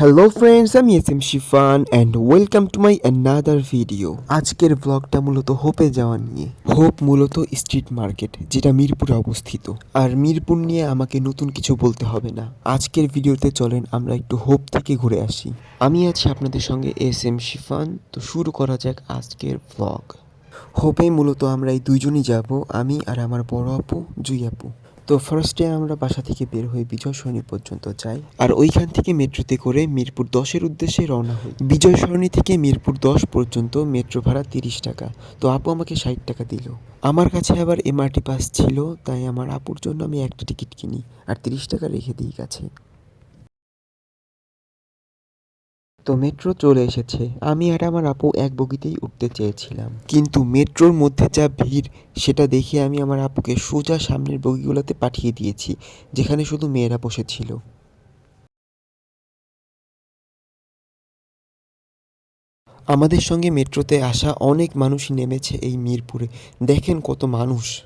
Hello friends আমি S M Shifan and welcome to my another video আজকের ব্লগটা মূলত হোপে যাওয়া নিয়ে। হোপ মূলত স্ট্রিট মার্কেট যেটা মিরপুরে অবস্থিত। আর মিরপুর নিয়ে আমাকে নতুন কিছু বলতে হবে না। আজকের ভিডিওতে চলেন আমরা একটু হোপ থেকে ঘুরে আসি। আমি আছি আপনাদের সঙ্গে এস এম শিফান, তো শুরু করা যাক আজকের ব্লগ হোপে মূলত আমরা এই দুইজনই যাব, আমি আর আমার বড় আপু, জুই আপু। তো ফার্স্টে আমরা বাসা থেকে বের হয়ে বিজয় সরণি পর্যন্ত যাই। আর ওইখান থেকে মেট্রোতে করে মিরপুর দশের উদ্দেশ্যে রওনা হই। বিজয় সরণি থেকে মিরপুর দশ পর্যন্ত মেট্রো ভাড়া তিরিশ টাকা। তো আপু আমাকে ষাট টাকা দিল। আমার কাছে আবার এমআরটি পাস ছিল, তাই আমার আপুর জন্য আমি একটা টিকিট কিনি। আর তিরিশ টাকা রেখে দিই কাছে। তো মেট্রো চলে এসেছে। আমি আর আমার আপু এক বগিতেই উঠতে চেয়েছিলাম। কিন্তু মেট্রোর মধ্যে যা ভিড়, সেটা দেখে আমি আমার আপুকে সোজা সামনের বগিগুলোতে পাঠিয়ে দিয়েছি, যেখানে শুধু মেয়েরা বসেছিল। আমাদের সঙ্গে মেট্রোতে আসা অনেক মানুষই নেমেছে এই মিরপুরে। দেখেন কত মানুষ।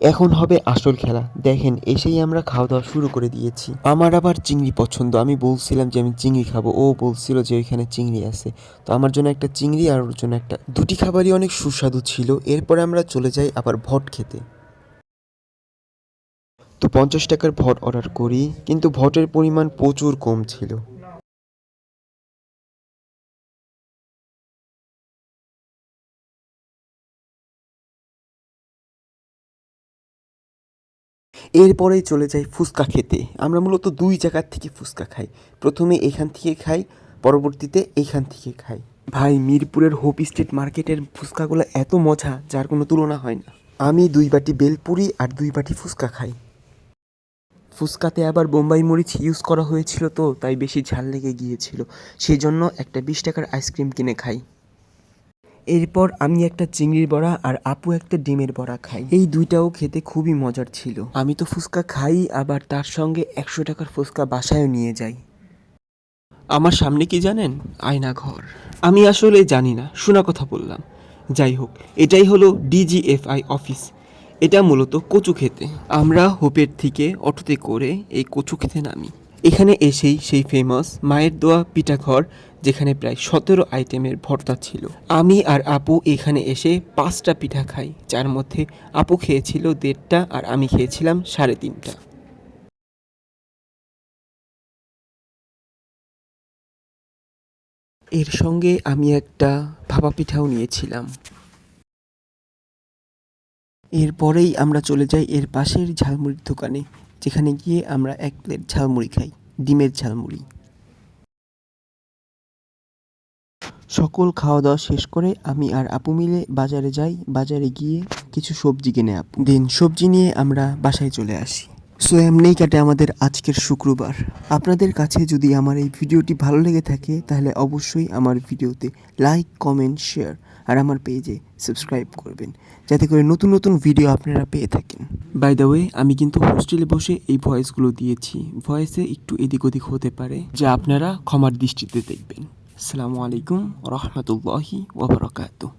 এখন হবে আসল খেলা। দেখেন, এসেই আমরা খাওয়া দাওয়া শুরু করে দিয়েছি। আমার আবার চিংড়ি পছন্দ। আমি বলছিলাম যে আমি চিংড়ি খাব। ও বলছিল যে ওইখানে চিংড়ি আছে। তো আমার জন্য একটা চিংড়ি আর ওর জন্য একটা। দুটি খাবারই অনেক সুস্বাদু ছিল। এরপরে আমরা চলে যাই আবার ভট খেতে। তো পঞ্চাশ টাকার ভট অর্ডার করি। কিন্তু ভটের পরিমাণ প্রচুর কম ছিল। এরপরেই চলে যাই ফুচকা খেতে। আমরা মূলত দুই জায়গার থেকে ফুচকা খাই। প্রথমে এখান থেকে খাই, পরবর্তীতে এইখান থেকে খাই। ভাই, মিরপুরের হোপ স্ট্রিট মার্কেটের ফুচকাগুলো এত মজা, যার কোনো তুলনা হয় না। আমি দুই বাটি বেলপুরি আর দুই বাটি ফুচকা খাই। ফুচকাতে আবার বোম্বাই মরিচ ইউজ করা হয়েছিল তো, তাই বেশি ঝাল লেগে গিয়েছিল। সেই জন্য একটা বিশ টাকার আইসক্রিম কিনে খাই। এরপর আমি একটা চিংড়ির বড়া আর আপু একটা ডিমের বড়া খাই। এই দুইটাও খেতে খুবই মজার ছিল। আমি তো ফুচকা খাই, আবার তার সঙ্গে একশো টাকার ফুচকা বাসায়ও নিয়ে যাই। আমার সামনে কি জানেন? আয়না ঘর। আমি আসলে জানি না, শোনা কথা বললাম। যাই হোক, এটাই হলো ডিজিএফআই অফিস। এটা মূলত কচু খেতে। আমরা হোপের থেকে অটোতে করে এই কচু খেতে নামি। এখানে এসেই সেই ফেমাস মায়ের দোয়া পিঠাঘর যেখানে প্রায় সতেরো আইটেমের ভর্তা ছিল। আমি আর আপু এখানে এসে পাঁচটা পিঠা খাই, যার মধ্যে আপু খেয়েছিল দেড়টা আর আমি খেয়েছিলাম সাড়ে তিনটা। এর সঙ্গে আমি একটা ভাপা পিঠাও নিয়েছিলাম। এরপরেই আমরা চলে যাই এর পাশের ঝালমুড়ির দোকানে। যেখানে গিয়ে আমরা এক প্লেট ঝালমুড়ি খাই, ডিমের ঝালমুড়ি। সকল খাওয়া দাওয়া শেষ করে আমি আর আপু মিলে বাজারে যাই। বাজারে গিয়ে কিছু সবজি কিনে আপু। দিন সবজি নিয়ে আমরা বাসায় চলে আসি। সো এমনিই কাটে আমাদের আজকের শুক্রবার। আপনাদের কাছে যদি আমার এই ভিডিওটি ভালো লেগে থাকে, তাহলে অবশ্যই আমার ভিডিওতে লাইক কমেন্ট শেয়ার আর আমার পেজে সাবস্ক্রাইব করবেন, যাতে করে নতুন নতুন ভিডিও আপনারা পেয়ে থাকেন। বাই দ্য ওয়ে আমি কিন্তু হোস্টেলে বসে এই ভয়েসগুলো দিয়েছি। ভয়েসে একটু এদিক ওদিক হতে পারে, যা আপনারা ক্ষমার দৃষ্টিতে দেখবেন। আসসালামু আলাইকুম রহমতুল্লাহি ওবরাকাতুহ